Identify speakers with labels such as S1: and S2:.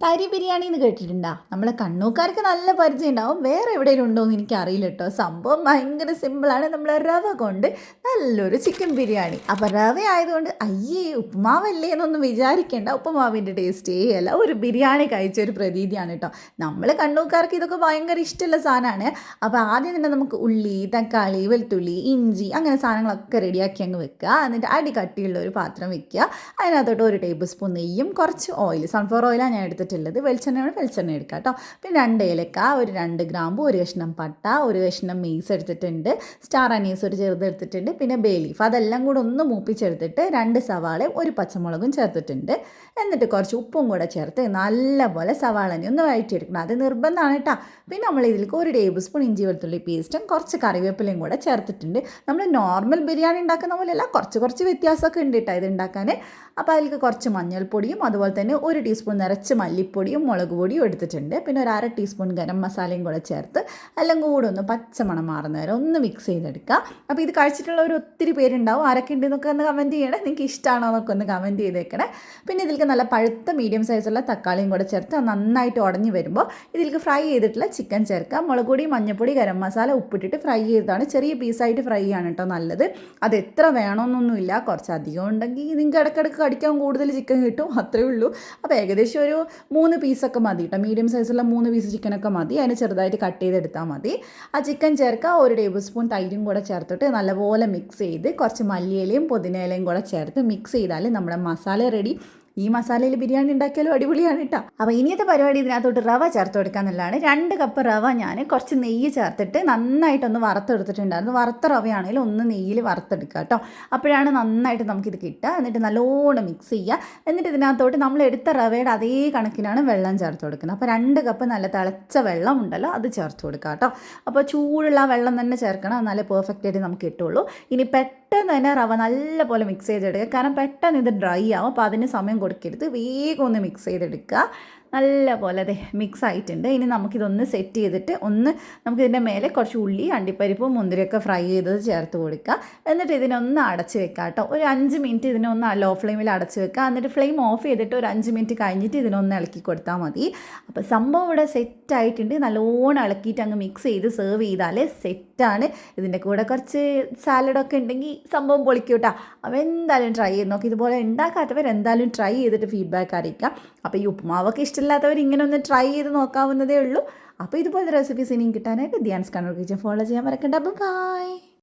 S1: തരി ബിരിയാണി എന്ന് കേട്ടിട്ടുണ്ടോ? നമ്മളെ കണ്ണൂക്കാർക്ക് നല്ല പരിചയം ഉണ്ടാവും. വേറെ എവിടെയെങ്കിലും ഉണ്ടോ എന്ന് എനിക്ക് അറിയില്ല കേട്ടോ. സംഭവം ഭയങ്കര സിമ്പിളാണ് നമ്മൾ റവ കൊണ്ട് നല്ലൊരു ചിക്കൻ ബിരിയാണി. അപ്പോൾ റവ ആയതുകൊണ്ട് അയ്യേ ഉപ്പുമാവല്ലേ എന്നൊന്നും വിചാരിക്കേണ്ട. ഉപ്പുമാവിന്റെ ടേസ്റ്റേ അല്ല. ഒരു ബിരിയാണി കഴിച്ച ഒരു പ്രതീതിയാണ് കേട്ടോ. നമ്മൾ കണ്ണൂക്കാർക്ക് ഇതൊക്കെ ഭയങ്കര ഇഷ്ടമുള്ള സാധനമാണ്. അപ്പോൾ ആദ്യം തന്നെ നമുക്ക് ഉള്ളി തക്കാളി വെളുത്തുള്ളി ഇഞ്ചി അങ്ങനെ സാധനങ്ങളൊക്കെ റെഡിയാക്കി അങ്ങ് വെക്കുക. എന്നിട്ട് അടി കട്ടിയുള്ള ഒരു പാത്രം വെക്കുക. അതിനകത്തോട്ട് ഒരു ടേബിൾ സ്പൂൺ നെയ്യും കുറച്ച് ഓയിൽ സൺഫ്ലവർ ഓയിലാണ് ഞാൻ എടുത്തിട്ടുള്ളത് വെളിച്ചെണ്ണയാണ് വെളിച്ചെണ്ണ എടുക്കുക കേട്ടോ. പിന്നെ രണ്ട് ഏലക്ക ഒരു രണ്ട് ഗ്രാമ്പു ഒരു കഷ്ണം പട്ട ഒരു കഷ്ണം മീസ് എടുത്തിട്ടുണ്ട്. സ്റ്റാർ അനീസ് ഒരു ചെറുത് എടുത്തിട്ടുണ്ട്. പിന്നെ ബേ ലീഫ് അതെല്ലാം കൂടെ ഒന്ന് മൂപ്പിച്ചെടുത്തിട്ട് രണ്ട് സവാളയും ഒരു പച്ചമുളകും ചേർത്തിട്ടുണ്ട്. എന്നിട്ട് കുറച്ച് ഉപ്പും കൂടെ ചേർത്ത് നല്ലപോലെ സവാളനെ ഒന്ന് വഴറ്റിയെടുക്കണം. അത് നിർബന്ധമാണ് കേട്ടോ. പിന്നെ നമ്മൾ ഇതിലേക്ക് ഒരു ടേബിൾ സ്പൂൺ ഇഞ്ചി വെളുത്തുള്ളി പേസ്റ്റും കുറച്ച് കറിവേപ്പിലയും കൂടെ ചേർത്തിട്ടുണ്ട്. നമ്മൾ നോർമൽ ബിരിയാണി ഉണ്ടാക്കുന്ന പോലെയല്ല കുറച്ച് കുറച്ച് വ്യത്യാസമൊക്കെ ഉണ്ട് കേട്ടോ ഇത് ഉണ്ടാക്കാൻ. അപ്പോൾ അതിലേക്ക് കുറച്ച് മഞ്ഞൾപ്പൊടിയും അതുപോലെ തന്നെ ഒരു ടീസ്പൂൺ നിറച്ച് മല്ലിപ്പൊടിയും മുളക് പൊടിയും എടുത്തിട്ടുണ്ട്. പിന്നെ ഒരു അര ടീസ്പൂൺ ഗരം മസാലയും കൂടെ ചേർത്ത് എല്ലാം കൂടെ ഒന്ന് പച്ചമണം മാറുന്ന വരെ ഒന്ന് മിക്സ് ചെയ്തെടുക്കുക. അപ്പോൾ ഇത് കഴിച്ചിട്ടുള്ളവർ ഒത്തിരി പേരുണ്ടാവും. ആരൊക്കെ ഉണ്ടെന്നൊക്കെ ഒന്ന് കമന്റ് ചെയ്യണേ. നിങ്ങൾക്ക് ഇഷ്ടമാണോ എന്നൊക്കെ ഒന്ന് കമന്റ് ചെയ്തേക്കണേ. പിന്നെ ഇതിലേക്ക് നല്ല പഴുത്ത മീഡിയം സൈസുള്ള തക്കാളിയും കൂടെ ചേർത്ത് നന്നായിട്ട് ഉടഞ്ഞു വരുമ്പോൾ ഇതിലേക്ക് ഫ്രൈ ചെയ്തിട്ടുള്ള ചിക്കൻ ചേർക്കുക. മുളക് പൊടി മഞ്ഞൾപ്പൊടി ഗരം മസാല ഉപ്പിട്ടിട്ട് ഫ്രൈ ചെയ്തതാണ്. ചെറിയ പീസായിട്ട് ഫ്രൈ ആണ് കേട്ടോ നല്ലത്. അത് എത്ര വേണമെന്നൊന്നുമില്ല കുറച്ച് അധികം ഉണ്ടെങ്കിൽ നിങ്ങൾക്ക് ഇടയ്ക്കിടയ്ക്ക് കടിക്കാൻ കൂടുതൽ ചിക്കൻ കിട്ടും. അത്രേ ഉള്ളൂ. അപ്പോൾ ഏകദേശം ഒരു മൂന്ന് പീസൊക്കെ മതി കേട്ടോ മീഡിയം സൈസുള്ള മൂന്ന് പീസ് ചിക്കനൊക്കെ മതി. അതിന് ചെറുതായിട്ട് കട്ട് ചെയ്തെടുത്താൽ മതി. ആ ചിക്കൻ ചേർക്കുക ഒരു ടേബിൾ സ്പൂൺ തൈരും കൂടെ ചേർത്തിട്ട് നല്ലപോലെ മിക്സ് ചെയ്ത് കുറച്ച് മല്ലിയിലയും പുതിനയിലയും കൂടെ ചേർത്ത് മിക്സ് ചെയ്താൽ നമ്മുടെ മസാല റെഡി ഈ മസാലയിൽ ബിരിയാണി ഉണ്ടാക്കിയാലും അടിപൊളിയാണ് കേട്ടോ അപ്പോൾ ഇനിയത്തെ പരിപാടി ഇതിനകത്തോട്ട് റവ ചേർത്ത് കൊടുക്കുക എന്നുള്ളതാണ് രണ്ട് കപ്പ് റവ ഞാൻ കുറച്ച് നെയ്യ് ചേർത്തിട്ട് നന്നായിട്ടൊന്ന് വറുത്തെടുത്തിട്ടുണ്ടായിരുന്നു. വറുത്ത റവയാണെങ്കിലും ഒന്ന് നെയ്യിൽ വറുത്തെടുക്കുക കേട്ടോ അപ്പോഴാണ് നന്നായിട്ട് നമുക്കിത് കിട്ടുക. എന്നിട്ട് നല്ലോണം മിക്സ് ചെയ്യുക. എന്നിട്ട് ഇതിനകത്തോട്ട് നമ്മൾ എടുത്ത റവയുടെ അതേ കണക്കിനാണ് വെള്ളം ചേർത്ത് കൊടുക്കുന്നത്. അപ്പോൾ രണ്ട് കപ്പ് നല്ല തിളച്ച വെള്ളം ഉണ്ടല്ലോ അത് ചേർത്ത് കൊടുക്കുക കേട്ടോ അപ്പോൾ ചൂടുള്ള വെള്ളം തന്നെ ചേർക്കണം. എന്നാലേ പെർഫെക്റ്റ് ആയിട്ട് നമുക്ക് കിട്ടുള്ളൂ. ഇനി പെട്ടെന്ന് തന്നെ റവ നല്ലപോലെ മിക്സ് ചെയ്തെടുക്കുക. കാരണം പെട്ടെന്ന് ഇത് ഡ്രൈ ആവും. അപ്പോൾ അതിന് സമയം കൊടുക്കരുത്. വേഗം ഒന്ന് മിക്സ് ചെയ്തെടുക്കുക. നല്ല പോലെ അതെ മിക്സ് ആയിട്ടുണ്ട് ഇനി നമുക്കിതൊന്ന് സെറ്റ് ചെയ്തിട്ട് ഒന്ന് നമുക്കിതിന്റെ മേലെ കുറച്ച് ഉള്ളി അണ്ടിപ്പരിപ്പും മുന്തിരിയൊക്കെ ഫ്രൈ ചെയ്തത് ചേർത്ത് കൊടുക്കുക. എന്നിട്ട് ഇതിനൊന്ന് അടച്ച് വെക്കുക കേട്ടോ. ഒരു അഞ്ച് മിനിറ്റ് ഇതിനൊന്ന് ലോ ഫ്ലെയിമിൽ അടച്ച് വെക്കുക. എന്നിട്ട് ഫ്ലെയിം ഓഫ് ചെയ്തിട്ട് ഒരു അഞ്ച് മിനിറ്റ് കഴിഞ്ഞിട്ട് ഇതിനൊന്ന് ഇളക്കി കൊടുത്താൽ മതി. അപ്പോൾ സംഭവം ഇവിടെ സെറ്റ് ആയിട്ടുണ്ട്. നല്ലോണം ഇളക്കിയിട്ട് അങ്ങ് മിക്സ് ചെയ്ത് സെർവ് ചെയ്താൽ സെറ്റാണ് ഇതിന്റെ കൂടെ കുറച്ച് സാലഡൊക്കെ ഉണ്ടെങ്കിൽ സംഭവം പൊളിക്കും കേട്ടോ. അപ്പോൾ എന്തായാലും ട്രൈ ചെയ്ത് നോക്കി. ഇതുപോലെ ഉണ്ടാക്കാത്തവർ എന്തായാലും ട്രൈ ചെയ്തിട്ട് ഫീഡ്ബാക്ക് അറിയിക്കാം അപ്പോൾ ഈ ഉപ്പുമാവൊക്കെ ഇഷ്ടമില്ലാത്തവർ ഇങ്ങനെ ഒന്ന് ട്രൈ ചെയ്ത് നോക്കാവുന്നതേ ഉള്ളൂ. അപ്പോൾ ഇതുപോലത്തെ റെസിപ്പീസ് ഇനിയും കിട്ടാനായിട്ട് ധ്യാൻസ് കണ്ണൂർ കിച്ചൻ ഫോളോ ചെയ്യാൻ മറക്കണ്ട. ബൈ